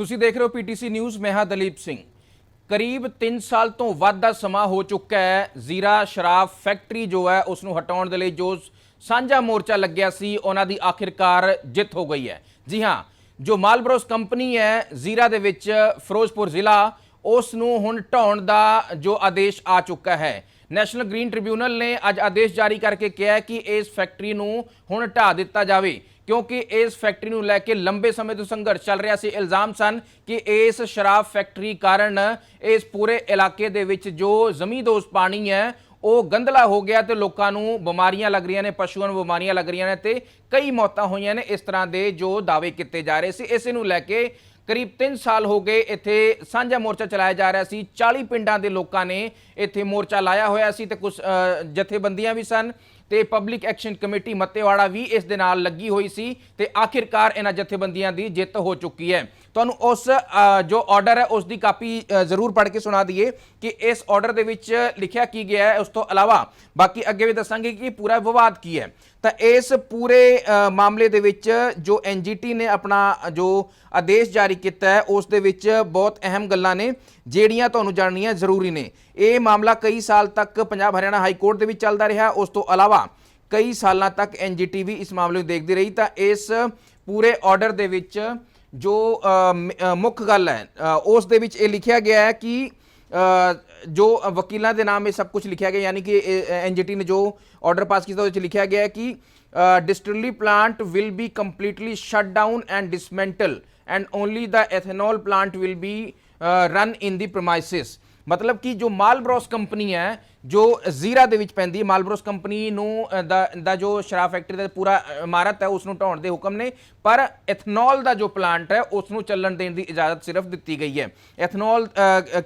ਤੁਸੀਂ ਦੇਖ ਰਹੇ ਹੋ ਪੀਟੀਸੀ ਨਿਊਜ਼, ਮੈਂ ਹਾਂ ਦਲੀਪ ਸਿੰਘ। ਕਰੀਬ 3 ਸਾਲ ਤੋਂ ਵੱਧ ਦਾ ਸਮਾਂ ਹੋ ਚੁੱਕਾ ਹੈ। ਜ਼ੀਰਾ ਸ਼ਰਾਬ ਫੈਕਟਰੀ ਜੋ ਹੈ ਉਸ ਨੂੰ ਹਟਾਉਣ ਦੇ ਲਈ ਜੋ ਸਾਂਝਾ ਮੋਰਚਾ ਲੱਗਿਆ ਸੀ, ਉਹਨਾਂ ਦੀ ਆਖਿਰਕਾਰ ਜਿੱਤ ਹੋ ਗਈ ਹੈ। ਜੀ ਹਾਂ, ਜੋ ਮਾਲਬਰੋਸ ਕੰਪਨੀ ਹੈ, ਜ਼ੀਰਾ ਦੇ ਵਿੱਚ ਫਿਰੋਜ਼ਪੁਰ ਜ਼ਿਲ੍ਹਾ ਉਸ ਨੂੰ ਹੁਣ ਢਾਉਣ ਦਾ ਜੋ ਆਦੇਸ਼ ਆ ਚੁੱਕਾ ਹੈ। ਨੈਸ਼ਨਲ ਗ੍ਰੀਨ ਟ੍ਰਿਬਿਊਨਲ ਨੇ ਅੱਜ ਆਦੇਸ਼ ਜਾਰੀ ਕਰਕੇ ਕਿਹਾ ਕਿ ਇਸ ਫੈਕਟਰੀ ਨੂੰ ਹੁਣ ਢਾ ਦਿੱਤਾ ਜਾਵੇ। ਕਿਉਂਕਿ ਇਸ ਫੈਕਟਰੀ ਨੂੰ ਲੈ ਕੇ ਲੰਬੇ ਸਮੇਂ ਤੋਂ ਸੰਘਰਸ਼ ਚੱਲ ਰਿਹਾ ਸੀ। ਇਲਜ਼ਾਮ ਸਨ ਕਿ ਇਸ ਸ਼ਰਾਬ ਫੈਕਟਰੀ ਕਾਰਨ ਇਸ ਪੂਰੇ ਇਲਾਕੇ ਦੇ ਵਿੱਚ ਜੋ ਜ਼ਮੀਂਦੋਜ਼ ਪਾਣੀ ਹੈ, ਉਹ ਗੰਦਲਾ ਹੋ ਗਿਆ ਤੇ ਲੋਕਾਂ ਨੂੰ ਬਿਮਾਰੀਆਂ ਲੱਗ ਰਹੀਆਂ ਨੇ, ਪਸ਼ੂਆਂ ਨੂੰ ਬਿਮਾਰੀਆਂ ਲੱਗ ਰਹੀਆਂ ਨੇ ਤੇ ਕਈ ਮੌਤਾਂ ਹੋਈਆਂ ਨੇ ਇਸ ਤਰ੍ਹਾਂ ਦੇ ਜੋ ਦਾਅਵੇ ਕੀਤੇ ਜਾ ਰਹੇ ਸੀ। ਇਸੇ ਨੂੰ ਲੈ ਕੇ ਕਰੀਬ 3 ਸਾਲ ਹੋ ਗਏ ਇੱਥੇ ਸਾਂਝਾ ਮੋਰਚਾ ਚਲਾਇਆ ਜਾ ਰਿਹਾ ਸੀ। 40 ਪਿੰਡਾਂ ਦੇ ਲੋਕਾਂ ਨੇ ਇੱਥੇ ਮੋਰਚਾ ਲਾਇਆ ਹੋਇਆ ਸੀ ਤੇ ਕੁਝ ਜਥੇਬੰਦੀਆਂ ਵੀ ਸਨ। ਤੇ ਪਬਲਿਕ ਐਕਸ਼ਨ ਕਮੇਟੀ ਮੱਤੇਵਾੜਾ ਵੀ ਇਸ ਦੇ ਨਾਲ ਲੱਗੀ ਹੋਈ ਸੀ ਤੇ ਆਖਿਰਕਾਰ ਇਹਨਾਂ ਜਥੇਬੰਦੀਆਂ ਦੀ ਜਿੱਤ ਹੋ ਚੁੱਕੀ ਹੈ। ਤੁਹਾਨੂੰ ਉਸ ਜੋ ਆਰਡਰ ਹੈ, ਉਸ ਦੀ ਕਾਪੀ ਜ਼ਰੂਰ ਪੜ੍ਹ ਕੇ ਸੁਣਾ ਦਈਏ ਕਿ ਇਸ ਆਰਡਰ ਦੇ ਵਿੱਚ ਲਿਖਿਆ ਕੀ ਗਿਆ ਹੈ। ਉਸ ਤੋਂ ਇਲਾਵਾ ਬਾਕੀ ਅੱਗੇ ਵੀ ਦੱਸਾਂਗੇ ਕਿ ਪੂਰਾ ਵਿਵਾਦ ਕੀ ਹੈ। ਤਾਂ ਇਸ ਪੂਰੇ ਮਾਮਲੇ ਦੇ ਵਿੱਚ ਜੋ ਐਨਜੀਟੀ ਨੇ ਆਪਣਾ ਜੋ ਆਦੇਸ਼ ਜਾਰੀ ਕੀਤਾ ਹੈ, ਉਸ ਦੇ ਵਿੱਚ ਬਹੁਤ ਅਹਿਮ ਗੱਲਾਂ ਨੇ, ਜਿਹੜੀਆਂ ਤੁਹਾਨੂੰ ਜਾਣਨੀਆਂ ਜ਼ਰੂਰੀ ਨੇ। ਇਹ ਮਾਮਲਾ ਕਈ ਸਾਲ ਤੱਕ ਪੰਜਾਬ ਹਰਿਆਣਾ ਹਾਈ ਕੋਰਟ ਦੇ ਵਿੱਚ ਚੱਲਦਾ ਰਿਹਾ। ਉਸ ਤੋਂ ਇਲਾਵਾ ਕਈ ਸਾਲਾਂ ਤੱਕ ਐਨਜੀਟੀ ਵੀ ਇਸ ਮਾਮਲੇ ਨੂੰ ਦੇਖਦੀ ਰਹੀ ਤਾਂ ਇਸ ਪੂਰੇ ਆਰਡਰ ਦੇ ਵਿੱਚ ਜੋ ਮੁੱਖ ਗੱਲ ਹੈ ਉਸ ਦੇ ਵਿੱਚ ਇਹ ਲਿਖਿਆ ਗਿਆ ਹੈ ਕਿ ਜੋ ਵਕੀਲਾਂ ਦੇ ਨਾਮ ਇਹ ਸਭ ਕੁਝ ਲਿਖਿਆ ਗਿਆ, ਯਾਨੀ ਕਿ ਐਨਜੀਟੀ ਨੇ ਜੋ ਆਰਡਰ ਪਾਸ ਕੀਤਾ, ਉਹਦੇ ਵਿੱਚ ਲਿਖਿਆ ਗਿਆ ਹੈ ਕਿ distillery plant will be completely shut down and dismantle and only the ethanol plant will be run in the premises ਮਤਲਬ ਕਿ ਜੋ ਮਾਲਬਰੋਸ ਕੰਪਨੀ ਹੈ, ਜੋ ਜ਼ੀਰਾ ਦੇ ਵਿੱਚ ਪੈਂਦੀ ਹੈ, ਮਾਲਬਰੋਸ ਕੰਪਨੀ ਨੂੰ ਦਾ ਦਾ ਜੋ ਸ਼ਰਾਬ ਫੈਕਟਰੀ ਦਾ ਪੂਰਾ ਇਮਾਰਤ ਹੈ, ਉਸ ਨੂੰ ਢਾਉਣ ਦੇ ਹੁਕਮ ਨੇ। ਪਰ ਐਥਨੋਲ ਦਾ ਜੋ ਪਲਾਂਟ ਹੈ, ਉਸ ਨੂੰ ਚੱਲਣ ਦੇਣ ਦੀ ਇਜਾਜ਼ਤ ਸਿਰਫ ਦਿੱਤੀ ਗਈ ਹੈ। ਐਥਨੋਲ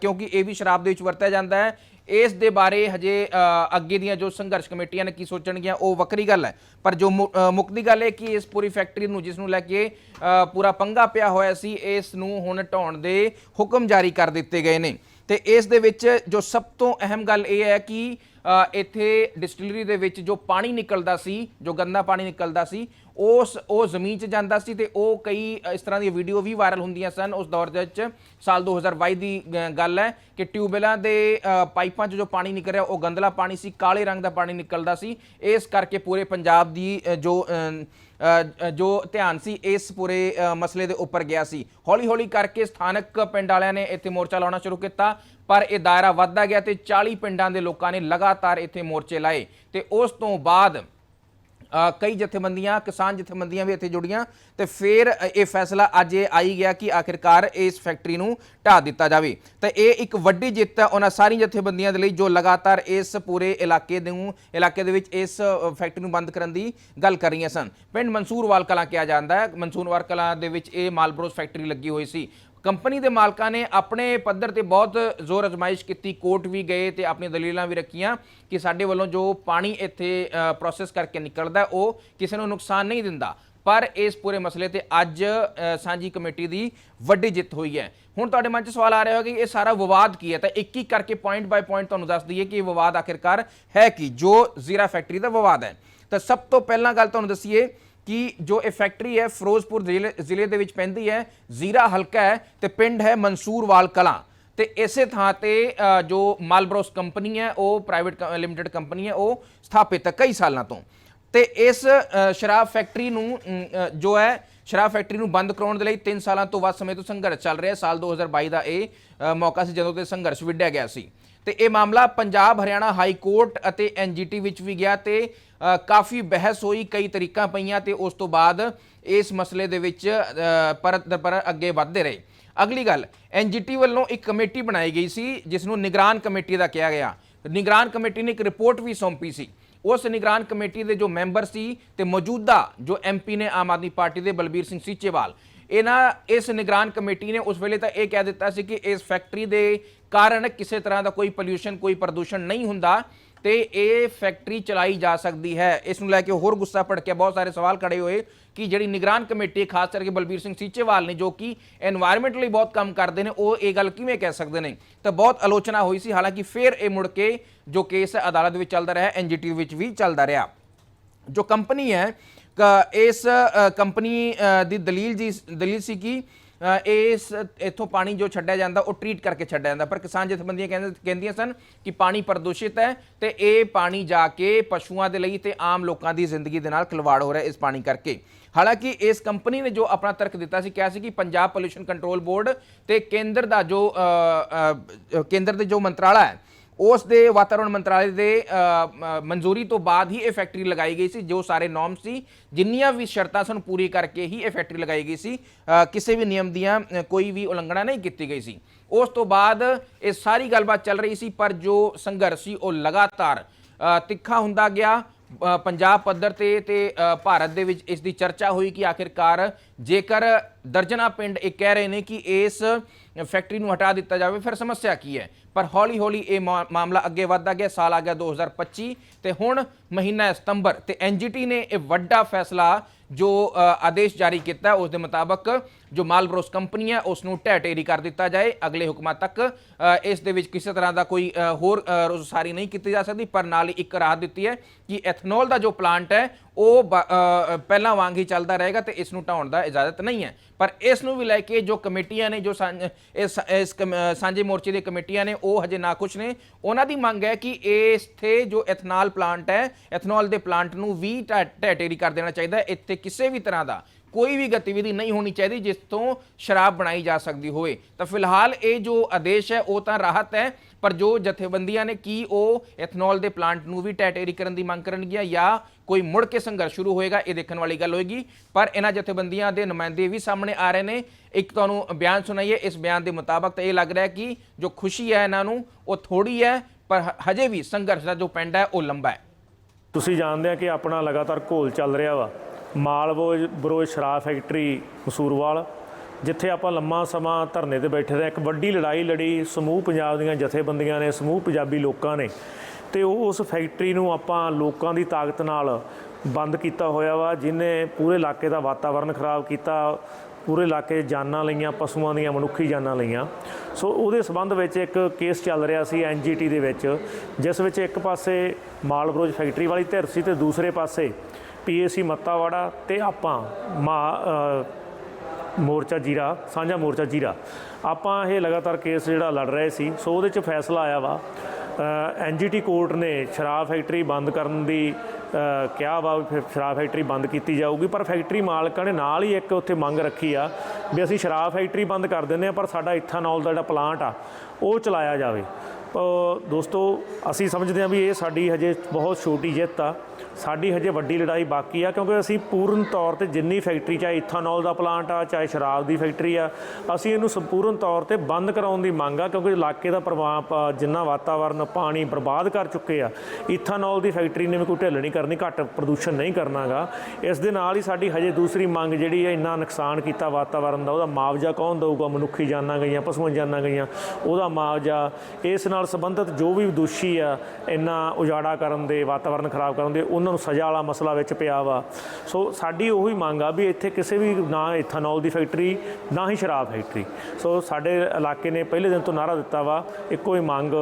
ਕਿਉਂਕਿ ਇਹ ਵੀ ਸ਼ਰਾਬ ਦੇ ਵਿੱਚ ਵਰਤਿਆ ਜਾਂਦਾ ਹੈ। ਇਸ ਦੇ ਬਾਰੇ ਹਜੇ ਅੱਗੇ ਦੀਆਂ ਜੋ ਸੰਘਰਸ਼ ਕਮੇਟੀਆਂ ਨੇ ਕੀ ਸੋਚਣਗੀਆਂ, ਉਹ ਵੱਖਰੀ ਗੱਲ ਹੈ। ਪਰ ਜੋ ਮੁੱਕਦੀ ਗੱਲ ਹੈ ਕਿ ਇਸ ਪੂਰੀ ਫੈਕਟਰੀ ਨੂੰ, ਜਿਸ ਨੂੰ ਲੈ ਕੇ ਪੂਰਾ ਪੰਗਾ ਪਿਆ ਹੋਇਆ ਸੀ, ਇਸ ਨੂੰ ਹੁਣ ਢਾਉਣ ਦੇ ਹੁਕਮ ਜਾਰੀ ਕਰ ਦਿੱਤੇ ਗਏ ਨੇ। ਤੇ ਇਸ ਦੇ ਵਿੱਚ ਜੋ ਸਭ ਤੋਂ ਅਹਿਮ ਗੱਲ ਇਹ ਹੈ ਕਿ ਇੱਥੇ ਡਿਸਟਿਲਰੀ ਦੇ ਵਿੱਚ ਜੋ ਪਾਣੀ ਨਿਕਲਦਾ ਸੀ, ਜੋ ਗੰਦਾ ਪਾਣੀ ਨਿਕਲਦਾ ਸੀ ਉਸ ਉਹ ਜ਼ਮੀਨ 'ਚ ਜਾਂਦਾ ਸੀ ਤੇ ਉਹ ਕਈ, ਇਸ ਤਰ੍ਹਾਂ ਦੀਆਂ ਵੀਡੀਓ ਵੀ ਵਾਇਰਲ ਹੁੰਦੀਆਂ ਸਨ। ਉਸ ਦੌਰ ਦੇ ਵਿੱਚ ਸਾਲ 2022 ਦੀ ਗੱਲ ਹੈ ਕਿ ਟਿਊਬਵੈਲਾਂ ਦੇ ਪਾਈਪਾਂ 'ਚ ਜੋ ਪਾਣੀ ਨਿਕਲ ਰਿਹਾ, ਉਹ ਗੰਦਲਾ ਪਾਣੀ ਸੀ, ਕਾਲੇ ਰੰਗ ਦਾ ਪਾਣੀ ਨਿਕਲਦਾ ਸੀ। ਇਸ ਕਰਕੇ ਪੂਰੇ ਪੰਜਾਬ ਦੀ ਜੋ ਜੋ ਧਿਆਨ ਸੀ, ਇਸ ਪੂਰੇ ਮਸਲੇ ਦੇ ਉੱਪਰ ਗਿਆ ਸੀ। ਹੌਲੀ ਹੌਲੀ ਕਰਕੇ ਸਥਾਨਕ ਪਿੰਡ ਵਾਲਿਆਂ ਨੇ ਇੱਥੇ ਮੋਰਚਾ ਲਾਉਣਾ ਸ਼ੁਰੂ ਕੀਤਾ। ਪਰ ਇਹ ਦਾਇਰਾ ਵੱਧਦਾ ਗਿਆ ਤੇ 40 ਪਿੰਡਾਂ ਦੇ ਲੋਕਾਂ ਨੇ ਲਗਾਤਾਰ ਇੱਥੇ ਮੋਰਚੇ ਲਾਏ ਤੇ ਉਸ ਤੋਂ ਬਾਅਦ ਕਈ ਜਥੇਬੰਦੀਆਂ, ਕਿਸਾਨ ਜਥੇਬੰਦੀਆਂ ਵੀ ਇੱਥੇ ਜੁੜੀਆਂ ਤੇ ਫਿਰ ਇਹ ਫੈਸਲਾ ਅੱਜ ਇਹ ਆਈ ਗਿਆ ਕਿ ਆਖਿਰਕਾਰ ਇਸ ਫੈਕਟਰੀ ਨੂੰ ਢਾ ਦਿੱਤਾ ਜਾਵੇ। ਤਾਂ ਇਹ ਇੱਕ ਵੱਡੀ ਜਿੱਤ ਹੈ ਉਹਨਾਂ ਸਾਰੀ ਜਥੇਬੰਦੀਆਂ ਦੇ ਲਈ ਜੋ ਲਗਾਤਾਰ ਇਸ ਪੂਰੇ ਇਲਾਕੇ ਨੂੰ, ਇਲਾਕੇ ਦੇ ਵਿੱਚ ਇਸ ਫੈਕਟਰੀ ਨੂੰ ਬੰਦ ਕਰਨ ਦੀ ਗੱਲ ਕਰ ਰਹੀਆਂ ਸਨ। ਪਿੰਡ ਮਨਸੂਰਵਾਲ ਕਲਾਂ ਕਿਹਾ ਜਾਂਦਾ ਹੈ। ਮਨਸੂਰਵਾਲ ਕਲਾਂ ਦੇ ਵਿੱਚ ਇਹ ਮਾਲਬਰੋਸ ਫੈਕਟਰੀ ਲੱਗੀ ਹੋਈ ਸੀ। ਕੰਪਨੀ ਦੇ ਮਾਲਕਾਂ ਨੇ ਆਪਣੇ ਪੱਧਰ ਤੇ ਬਹੁਤ ਜ਼ੋਰ ਅਜ਼ਮਾਇਸ਼ ਕੀਤੀ, ਕੋਰਟ ਵੀ ਗਏ ਤੇ ਆਪਣੀਆਂ ਦਲੀਲਾਂ ਵੀ ਰੱਖੀਆਂ ਕਿ ਸਾਡੇ ਵੱਲੋਂ ਜੋ ਪਾਣੀ ਇੱਥੇ ਪ੍ਰੋਸੈਸ ਕਰਕੇ ਨਿਕਲਦਾ, ਉਹ ਕਿਸੇ ਨੂੰ ਨੁਕਸਾਨ ਨਹੀਂ ਦਿੰਦਾ। ਪਰ ਇਸ ਪੂਰੇ ਮਸਲੇ ਤੇ ਅੱਜ ਸਾਂਝੀ ਕਮੇਟੀ ਦੀ ਵੱਡੀ ਜਿੱਤ ਹੋਈ ਹੈ। ਹੁਣ ਤੁਹਾਡੇ ਮਨ 'ਚ ਸਵਾਲ ਆ ਰਿਹਾ ਹੋਗਾ ਕਿ ਇਹ ਸਾਰਾ ਵਿਵਾਦ ਕੀ ਹੈ? ਤਾਂ ਇੱਕ ਇੱਕ ਕਰਕੇ ਪੁਆਇੰਟ ਬਾਈ ਪੁਆਇੰਟ ਤੁਹਾਨੂੰ ਦੱਸ ਦਈਏ ਕਿ ਇਹ ਵਿਵਾਦ ਆਖਿਰਕਾਰ ਹੈ ਕੀ? ਜੋ ਜ਼ੀਰਾ ਫੈਕਟਰੀ ਦਾ ਵਿਵਾਦ ਹੈ। ਤਾਂ ਸਭ ਤੋਂ ਪਹਿਲਾਂ ਗੱਲ ਤੁਹਾਨੂੰ ਦੱਸੀਏ ਕਿ ਜੋ ਇਹ ਫੈਕਟਰੀ ਹੈ ਫਿਰੋਜ਼ਪੁਰ ਜ਼ਿਲ੍ਹੇ ਜ਼ਿਲ੍ਹੇ ਦੇ ਵਿੱਚ ਪੈਂਦੀ ਹੈ, ਜ਼ੀਰਾ ਹਲਕਾ ਹੈ ਤੇ ਪਿੰਡ ਹੈ ਮਨਸੂਰਵਾਲ ਕਲਾਂ। ਤੇ ਇਸੇ ਥਾਂ ਤੇ ਜੋ ਮਾਲਬਰੋਸ ਕੰਪਨੀ ਹੈ, ਉਹ ਪ੍ਰਾਈਵੇਟ ਲਿਮਟਿਡ ਕੰਪਨੀ ਹੈ, ਉਹ ਸਥਾਪਿਤ ਹੈ ਕਈ ਸਾਲਾਂ ਤੋਂ। ਤੇ ਇਸ ਸ਼ਰਾਬ ਫੈਕਟਰੀ ਨੂੰ ਜੋ ਹੈ, ਸ਼ਰਾਬ ਫੈਕਟਰੀ ਨੂੰ ਬੰਦ ਕਰਾਉਣ ਦੇ ਲਈ 3 ਸਾਲਾਂ ਤੋਂ ਵੱਧ ਸਮੇਂ ਤੋਂ ਸੰਘਰਸ਼ ਚੱਲ ਰਿਹਾ। ਹੈ ਸਾਲ 2022 ਦਾ ਇਹ ਮੌਕਾ ਸੀ ਜਦੋਂ ਤੇ ਸੰਘਰਸ਼ ਵਿੱਢਿਆ ਗਿਆ ਸੀ। ਤੇ ਇਹ ਮਾਮਲਾ ਪੰਜਾਬ, ਹਰਿਆਣਾ ਹਾਈ ਕੋਰਟ ਅਤੇ ਐਨਜੀਟੀ ਵਿੱਚ ਵੀ ਗਿਆ ਤੇ ਕਾਫੀ ਬਹਿਸ ਹੋਈ ਕਈ ਤਰੀਕਾਂ ਪਈਆਂ ਤੇ ਉਸ ਤੋਂ ਬਾਅਦ ਇਸ ਮਸਲੇ ਦੇ ਵਿੱਚ ਪਰਤ ਦਰ ਪਰ ਅੱਗੇ ਵਧਦੇ ਰਹੇ। ਅਗਲੀ ਗੱਲ ਐਨਜੀਟੀ ਵੱਲੋਂ ਇੱਕ ਕਮੇਟੀ ਬਣਾਈ ਗਈ ਸੀ ਜਿਸ ਨੂੰ ਨਿਗਰਾਨ ਕਮੇਟੀ ਦਾ ਕਿਹਾ ਗਿਆ। ਨਿਗਰਾਨ ਕਮੇਟੀ ਨੇ ਇੱਕ ਰਿਪੋਰਟ ਵੀ ਸੌਂਪੀ ਸੀ। ਉਸ ਨਿਗਰਾਨ ਕਮੇਟੀ ਦੇ ਜੋ ਮੈਂਬਰ ਸੀ ਤੇ ਮੌਜੂਦਾ ਜੋ ਐਮਪੀ ਨੇ ਆਮ ਆਦਮੀ ਪਾਰਟੀ ਦੇ ਬਲਬੀਰ ਸਿੰਘ ਸੀਚੇਵਾਲ, ਇਹਨਾਂ ਇਸ ਨਿਗਰਾਨ ਕਮੇਟੀ ਨੇ ਉਸ ਵੇਲੇ ਤਾਂ ਇਹ ਕਹਿ ਦਿੱਤਾ ਸੀ ਕਿ ਇਸ ਫੈਕਟਰੀ ਦੇ ਕਾਰਨ ਕਿਸੇ ਤਰ੍ਹਾਂ ਦਾ ਕੋਈ ਪੋਲਿਊਸ਼ਨ, ਕੋਈ ਪ੍ਰਦੂਸ਼ਣ ਨਹੀਂ ਹੁੰਦਾ। ਤੇ ਇਹ ਫੈਕਟਰੀ ਚਲਾਈ ਜਾ ਸਕਦੀ ਹੈ। ਇਸ ਨੂੰ ਲੈ ਕੇ ਹੋਰ ਗੁੱਸਾ ਭੜਕਿਆ ਬਹੁਤ ਸਾਰੇ ਸਵਾਲ ਖੜੇ ਹੋਏ ਕਿ ਜਿਹੜੀ ਨਿਗਰਾਨ ਕਮੇਟੀ, ਖਾਸ ਕਰਕੇ ਬਲਬੀਰ ਸਿੰਘ ਸੀਚੇਵਾਲ ਨੇ ਜੋ ਕਿ এনवायरमेंट ਲਈ ਬਹੁਤ ਕੰਮ ਕਰਦੇ ਨੇ, ਉਹ ਇਹ ਗੱਲ ਕਿਵੇਂ ਕਹਿ ਸਕਦੇ ਨੇ? ਤਾਂ ਬਹੁਤ ਆਲੋਚਨਾ ਹੋਈ ਸੀ, ਹਾਲਾਂਕਿ ਫਿਰ ਇਹ ਮੁੜ ਕੇ ਜੋ ਕੇਸ ਅਦਾਲਤ ਵਿੱਚ ਚੱਲਦਾ ਰਿਹਾ ਐਨਜੀਟੀ ਵਿੱਚ ਵੀ ਚੱਲਦਾ ਰਿਹਾ। ਜੋ ਕੰਪਨੀ ਹੈ ਇਸ ਕੰਪਨੀ ਦੀ ਦਲੀਲ ਜੀ, ਦਲੀਲ ਸੀ ਕਿ ਇਸ ਇੱਥੋਂ ਪਾਣੀ ਜੋ ਛੱਡਿਆ ਜਾਂਦਾ, ਉਹ ਟ੍ਰੀਟ ਕਰਕੇ ਛੱਡਿਆ ਜਾਂਦਾ। ਪਰ ਕਿਸਾਨ ਜਥੇਬੰਦੀਆਂ ਕਹਿੰਦੇ ਕਹਿੰਦੀਆਂ ਸਨ ਕਿ ਪਾਣੀ ਪ੍ਰਦੂਸ਼ਿਤ ਹੈ ਤੇ ਇਹ ਪਾਣੀ ਜਾ ਕੇ ਪਸ਼ੂਆਂ ਦੇ ਲਈ ਤੇ ਆਮ ਲੋਕਾਂ ਦੀ ਜ਼ਿੰਦਗੀ ਦੇ ਨਾਲ ਖਿਲਵਾੜ ਹੋ ਰਿਹਾ ਇਸ ਪਾਣੀ ਕਰਕੇ। ਹਾਲਾਂਕਿ ਇਸ ਕੰਪਨੀ ਨੇ ਜੋ ਆਪਣਾ ਤਰਕ ਦਿੱਤਾ ਸੀ, ਕਿਹਾ ਸੀ ਕਿ ਪੰਜਾਬ ਪੋਲੂਸ਼ਨ ਕੰਟਰੋਲ ਬੋਰਡ ਤੇ ਕੇਂਦਰ ਦਾ ਜੋ ਕੇਂਦਰ ਦੇ ਜੋ ਮੰਤਰਾਲਾ ਹੈ ਉਸ ਦੇ ਵਾਤਾਵਰਣ ਮੰਤਰਾਲੇ ਦੇ ਮਨਜ਼ੂਰੀ ਤੋਂ ਬਾਅਦ ਹੀ ਇਹ ਫੈਕਟਰੀ ਲਗਾਈ ਗਈ ਸੀ, ਜੋ ਸਾਰੇ ਨੋਰਮ ਸੀ। ਜਿੰਨੀਆਂ ਵੀ ਸ਼ਰਤਾਂ ਸਨ ਪੂਰੀ ਕਰਕੇ ਹੀ ਇਹ ਫੈਕਟਰੀ ਲਗਾਈ ਗਈ ਸੀ। ਕਿਸੇ ਵੀ ਨਿਯਮ ਦੀਆਂ ਕੋਈ ਵੀ ਉਲੰਘਣਾ ਨਹੀਂ ਕੀਤੀ ਗਈ ਸੀ। ਉਸ ਤੋਂ ਬਾਅਦ ਇਹ ਸਾਰੀ ਗੱਲਬਾਤ ਚੱਲ ਰਹੀ ਸੀ, ਪਰ ਜੋ ਸੰਘਰਸ਼ ਸੀ ਉਹ ਲਗਾਤਾਰ ਤਿੱਖਾ ਹੁੰਦਾ ਗਿਆ। ਪੰਜਾਬ ਪੱਧਰ ਤੇ ਤੇ ਭਾਰਤ ਦੇ ਵਿੱਚ ਇਸ ਦੀ ਚਰਚਾ ਹੋਈ ਕਿ ਆਖਿਰਕਾਰ ਜੇਕਰ ਦਰਜਨਾ ਪਿੰਡ ਇਹ ਕਹਿ ਰਹੇ ਨੇ ਕਿ ਇਸ ਫੈਕਟਰੀ ਨੂੰ ਹਟਾ ਦਿੱਤਾ ਜਾਵੇ, ਫਿਰ ਸਮੱਸਿਆ ਕੀ ਹੈ? ਪਰ ਹੌਲੀ ਹੌਲੀ ਇਹ ਮਾ- ਮਾਮਲਾ ਅੱਗੇ ਵਧਦਾ ਗਿਆ, ਸਾਲ ਆ ਗਿਆ 2025 ਤੇ ਹੁਣ ਮਹੀਨਾ ਸਤੰਬਰ, ਤੇ ਐਨਜੀਟੀ ਨੇ ਇਹ ਵੱਡਾ ਫੈਸਲਾ ਜੋ ਆਦੇਸ਼ ਜਾਰੀ ਕੀਤਾ ਉਸ ਦੇ ਮੁਤਾਬਕ ਜੋ ਮਾਲਬਰੋਸ ਕੰਪਨੀ ਹੈ ਉਸ ਨੂੰ ਢਹਿ ਢੇਰੀ ਕਰ ਦਿੱਤਾ ਜਾਏ। ਅਗਲੇ ਹੁਕਮਾਂ ਤੱਕ ਇਸ ਦੇ ਵਿੱਚ ਕਿਸੇ ਤਰ੍ਹਾਂ ਦਾ ਕੋਈ ਹੋਰ ਅ, ਨਹੀਂ ਕੀਤੀ ਜਾ ਸਕਦੀ ਪਰ ਨਾਲ ਹੀ ਇੱਕ ਰਾਹ ਦਿੱਤੀ ਹੈ ਕਿ ਐਥਨੋਲ ਦਾ ਜੋ ਪਲਾਂਟ ਹੈ ਉਹ ਪਹਿਲਾਂ ਵਾਂਗ ਹੀ ਚੱਲਦਾ ਰਹੇਗਾ ਤੇ ਇਸ ਨੂੰ ਢਾਉਣ ਦਾ ਇਜਾਜ਼ਤ ਨਹੀਂ ਹੈ। ਪਰ ਇਸ ਨੂੰ ਵੀ ਲੈ ਕੇ ਜੋ ਕਮੇਟੀਆਂ ਨੇ ਜੋ ਸਾਂਝ- ਇਸ ਇਸ ਕਮ- ਸਾਂਝੇ ਮੋਰਚੇ ਦੀਆਂ ਕਮੇਟੀਆਂ ਨੇ ਉਹ ਹਜੇ ਨਾ ਨਾਖੁਸ਼ ਨੇ। ਉਹਨਾਂ ਦੀ ਮੰਗ ਹੈ ਕਿ ਇੱਥੇ ਜੋ ਐਥਨੋਲ ਪਲਾਂਟ ਹੈ ਐਥਨੋਲ ਦੇ ਪਲਾਂਟ ਨੂੰ ਵੀ ਢਹਿ ਢਹਿ ਢੇਰੀ ਕਰ ਦੇਣਾ ਚਾਹੀਦਾ ਹੈ। ਇੱਥੇ ਕਿਸੇ ਵੀ ਤਰ੍ਹਾਂ ਦਾ ਕੋਈ ਵੀ ਗਤੀਵਿਧੀ ਨਹੀਂ ਹੋਣੀ ਚਾਹੀਦੀ ਜਿਸ ਤੋਂ ਸ਼ਰਾਬ ਬਣਾਈ ਜਾ ਸਕਦੀ ਹੋਵੇ। ਤਾਂ ਫਿਲਹਾਲ ਇਹ ਜੋ ਆਦੇਸ਼ ਹੈ, ਉਹ ਤਾਂ ਰਾਹਤ ਹੈ, ਪਰ ਜੋ ਜਥੇਬੰਦੀਆਂ ਨੇ ਕੀ ਉਹ ਐਥਨੋਲ ਦੇ ਪਲਾਂਟ ਨੂੰ ਵੀ ਟੈਟੇਰੀ ਕਰਨ ਦੀ ਮੰਗ ਕਰਨਗੀਆਂ ਜਾਂ ਕੋਈ ਮੁੜ ਕੇ ਸੰਘਰਸ਼ ਸ਼ੁਰੂ ਹੋਏਗਾ, ਇਹ ਦੇਖਣ ਵਾਲੀ ਗੱਲ ਹੋਏਗੀ। ਪਰ ਇਹਨਾਂ ਜਥੇਬੰਦੀਆਂ ਦੇ ਨੁਮਾਇੰਦੇ ਵੀ ਸਾਹਮਣੇ ਆ ਰਹੇ ਨੇ। ਇੱਕ ਤੁਹਾਨੂੰ ਬਿਆਨ ਸੁਣਾਈਏ, ਇਸ ਬਿਆਨ ਦੇ ਮੁਤਾਬਕ ਤਾਂ ਇਹ ਲੱਗ ਰਿਹਾ ਕਿ ਜੋ ਖੁਸ਼ੀ ਹੈ ਇਹਨਾਂ ਨੂੰ, ਉਹ ਥੋੜੀ ਹੈ, ਪਰ ਹਜੇ ਵੀ ਸੰਘਰਸ਼ ਦਾ ਜੋ ਪੈਂਡਾ ਹੈ, ਉਹ ਲੰਬਾ ਹੈ। ਤੁਸੀਂ ਜਾਣਦੇ ਆ ਕਿ ਆਪਣਾ ਲਗਾਤਾਰ ਘੋਲ ਚੱਲ ਰਿਹਾ ਵਾ। ਮਾਲਵੋ ਬਰੋਜ ਸ਼ਰਾਬ ਫੈਕਟਰੀ, ਕਸੂਰਵਾਲ, ਜਿੱਥੇ ਆਪਾਂ ਲੰਮਾ ਸਮਾਂ ਧਰਨੇ ਤੇ ਬੈਠੇ ਰਹੇ ਇੱਕ ਵੱਡੀ ਲੜਾਈ ਲੜੀ ਸਮੂਹ ਪੰਜਾਬ ਦੀਆਂ ਜਥੇਬੰਦੀਆਂ ਨੇ, ਸਮੂਹ ਪੰਜਾਬੀ ਲੋਕਾਂ ਨੇ। ਤੇ ਉਹ ਉਸ ਫੈਕਟਰੀ ਨੂੰ ਆਪਾਂ ਲੋਕਾਂ ਦੀ ਤਾਕਤ ਨਾਲ ਬੰਦ ਕੀਤਾ ਹੋਇਆ ਵਾ, ਜਿਨੇ ਪੂਰੇ ਇਲਾਕੇ ਦਾ ਵਾਤਾਵਰਣ ਖਰਾਬ ਕੀਤਾ, ਪੂਰੇ ਇਲਾਕੇ 'ਚ ਜਾਨਾਂ ਲਈਆਂ, ਪਸ਼ੂਆਂ ਦੀਆਂ, ਮਨੁੱਖੀ ਜਾਨਾਂ ਲਈਆਂ। ਸੋ ਉਹਦੇ ਸਬੰਧ ਵਿੱਚ ਇੱਕ ਕੇਸ ਚੱਲ ਰਿਹਾ ਸੀ ਐਨਜੀਟੀ ਦੇ ਵਿੱਚ, ਜਿਸ ਵਿੱਚ ਇੱਕ ਪਾਸੇ ਮਾਲਬਰੋਜ ਫੈਕਟਰੀ ਵਾਲੀ ਧਿਰ ਸੀ ਤੇ ਦੂਸਰੇ ਪਾਸੇ ਪੀਏਸੀ ਮੱਤਾਵਾੜਾ ਤੇ ਆਪਾਂ ਮਾ ਮੋਰਚਾ ਜੀਰਾ, ਸਾਂਝਾ ਮੋਰਚਾ ਜੀਰਾ। ਆਪਾਂ ਇਹ ਲਗਾਤਾਰ ਕੇਸ ਜਿਹੜਾ ਲੜ ਰਹੇ ਸੀ, ਸੋ ਉਹਦੇ ਚ ਫੈਸਲਾ ਆਇਆ ਵਾ। ਐਨਜੀਟੀ ਕੋਰਟ ਨੇ ਸ਼ਰਾਬ ਫੈਕਟਰੀ ਬੰਦ ਕਰਨ ਦੀ ਕਿਹਾ ਵਾ ਵੀ ਫਿਰ ਸ਼ਰਾਬ ਫੈਕਟਰੀ ਬੰਦ ਕੀਤੀ ਜਾਊਗੀ, ਪਰ ਫੈਕਟਰੀ ਮਾਲਕਾਂ ਨੇ ਨਾਲ ਹੀ ਇੱਕ ਉੱਥੇ ਮੰਗ ਰੱਖੀ ਆ ਵੀ ਅਸੀਂ ਸ਼ਰਾਬ ਫੈਕਟਰੀ ਬੰਦ ਕਰ ਦਿੰਦੇ ਆ ਪਰ ਸਾਡਾ ਇਥਾਨੋਲ ਦਾ ਜਿਹੜਾ ਪਲਾਂਟ ਆ, ਉਹ ਚਲਾਇਆ ਜਾਵੇ। ਦੋਸਤੋ, ਅਸੀਂ ਸਮਝਦੇ ਹਾਂ ਵੀ ਇਹ ਸਾਡੀ ਹਜੇ ਬਹੁਤ ਛੋਟੀ ਜਿੱਤ ਆ। ਸਾਡੀ ਹਜੇ ਵੱਡੀ ਲੜਾਈ ਬਾਕੀ ਆ, ਕਿਉਂਕਿ ਅਸੀਂ ਪੂਰਨ ਤੌਰ ਤੇ ਜਿੰਨੀ ਫੈਕਟਰੀ, ਚਾਹੇ ਇਥਾਨੋਲ ਦਾ ਪਲਾਂਟ ਆ, ਚਾਹੇ ਸ਼ਰਾਬ ਦੀ ਫੈਕਟਰੀ ਆ, ਅਸੀਂ ਇਹਨੂੰ ਸੰਪੂਰਨ ਤੌਰ ਤੇ ਬੰਦ ਕਰਾਉਣ ਦੀ ਮੰਗ ਆ, ਕਿਉਂਕਿ ਇਲਾਕੇ ਦਾ ਪ੍ਰਭਾਵ ਜਿੰਨਾ ਵਾਤਾਵਰਨ, ਪਾਣੀ ਬਰਬਾਦ ਕਰ ਚੁੱਕੇ ਆ, ਇਥਾਨੋਲ ਦੀ ਫੈਕਟਰੀ ਨੇ ਵੀ ਕੋਈ ਢਿੱਲ ਨਹੀਂ ਕਰਨੀ, ਘੱਟ ਪ੍ਰਦੂਸ਼ਣ ਨਹੀਂ ਕਰਨਾਗਾ। ਇਸ ਦੇ ਨਾਲ ਹੀ ਸਾਡੀ ਹਜੇ ਦੂਸਰੀ ਮੰਗ ਜਿਹੜੀ ਹੈ ਇੰਨਾ ਨੁਕਸਾਨ ਕੀਤਾ ਵਾਤਾਵਰਨ ਦਾ, ਉਹਦਾ ਮੁਆਵਜ਼ਾ ਕੌਣ ਦੇਊਗਾ? ਮਨੁੱਖੀ ਜਾਨਾਂ ਗਈਆਂ, ਪਸ਼ੂਆਂ ਜਾਨਾਂ ਗਈਆਂ, ਉਹਦਾ ਮੁਆਵਜ਼ਾ, ਇਸ ਨਾਲ ਸੰਬੰਧਿਤ ਜੋ ਵੀ ਦੋਸ਼ੀ ਆ, ਇੰਨਾ ਉਜਾੜਾ ਕਰਨ ਦੇ, ਵਾਤਾਵਰਨ ਖਰਾਬ ਕਰਨ ਦੇ, ਉਹਨਾਂ ਨੂੰ ਸਜ਼ਾ ਵਾਲਾ ਮਸਲਾ ਵਿੱਚ ਪਿਆ ਵਾ। ਸੋ ਸਾਡੀ ਉਹੀ ਮੰਗ ਆ ਵੀ ਇੱਥੇ ਕਿਸੇ ਵੀ ਨਾ ਇਥਾਨੋਲ ਦੀ ਫੈਕਟਰੀ, ਨਾ ਹੀ ਸ਼ਰਾਬ ਫੈਕਟਰੀ। ਸੋ ਸਾਡੇ ਇਲਾਕੇ ਨੇ ਪਹਿਲੇ ਦਿਨ ਤੋਂ ਨਾਰਾ ਦਿੱਤਾ ਵਾ, ਇੱਕੋ ਹੀ ਮੰਗ,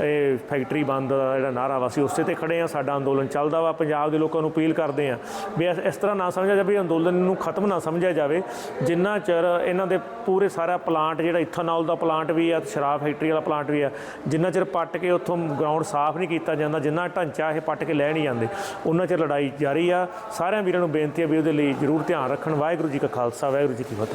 ਇਹ ਫੈਕਟਰੀ ਬੰਦ ਦਾ ਜਿਹੜਾ ਨਾਰਾ ਵਾ ਸੀ ਉਸੇ ਤੇ ਖੜੇ ਆ, ਸਾਡਾ ਅੰਦੋਲਨ ਚੱਲਦਾ ਵਾ, ਪੰਜਾਬ ਦੇ ਲੋਕਾਂ ਨੂੰ ਅਪੀਲ ਕਰਦੇ ਆ ਵੀ ਇਸ- ਇਸ ਤਰ੍ਹਾਂ ਨਾ ਸਮਝਿਆ ਜਾਵੇ, ਅੰਦੋਲਨ ਨੂੰ ਖਤਮ ਨਾ ਸਮਝਿਆ ਜਾਵੇ। ਜਿੰਨਾ ਚਿਰ ਇਹਨਾਂ ਦੇ ਪੂਰੇ ਸਾਰਾ ਪਲਾਂਟ ਜਿਹੜਾ ਇਥਾਨੋਲ ਦਾ ਪਲਾਂਟ ਵੀ ਆ ਤੇ ਸ਼ਰਾਬ ਫੈਕਟਰੀ ਵਾਲਾ ਪਲਾਂਟ ਵੀ ਆ, ਜਿੰਨਾ ਜਿੰਨਾ ਚਿਰ ਪੱਟ ਕੇ ਉੱਥੋਂ ਗਰਾਊਂਡ ਸਾਫ਼ ਨਹੀਂ ਕੀਤਾ ਜਾਂਦਾ, ਜਿੰਨਾ ਢਾਂਚਾ ਇਹ ਪੱਟ ਕੇ ਲੈ ਨਹੀਂ ਜਾਂਦੇ, ਉਹਨਾਂ ਚਿਰ ਲੜਾਈ ਜਾਰੀ ਆ। ਸਾਰਿਆਂ ਵੀਰਾਂ ਨੂੰ ਬੇਨਤੀ ਆ ਵੀ ਉਹਦੇ ਲਈ ਜ਼ਰੂਰ ਧਿਆਨ ਰੱਖਣ। ਵਾਹਿਗੁਰੂ ਜੀ ਕਾ ਖਾਲਸਾ, ਵਾਹਿਗੁਰੂ ਜੀ ਕੀ ਫਤਿਹ।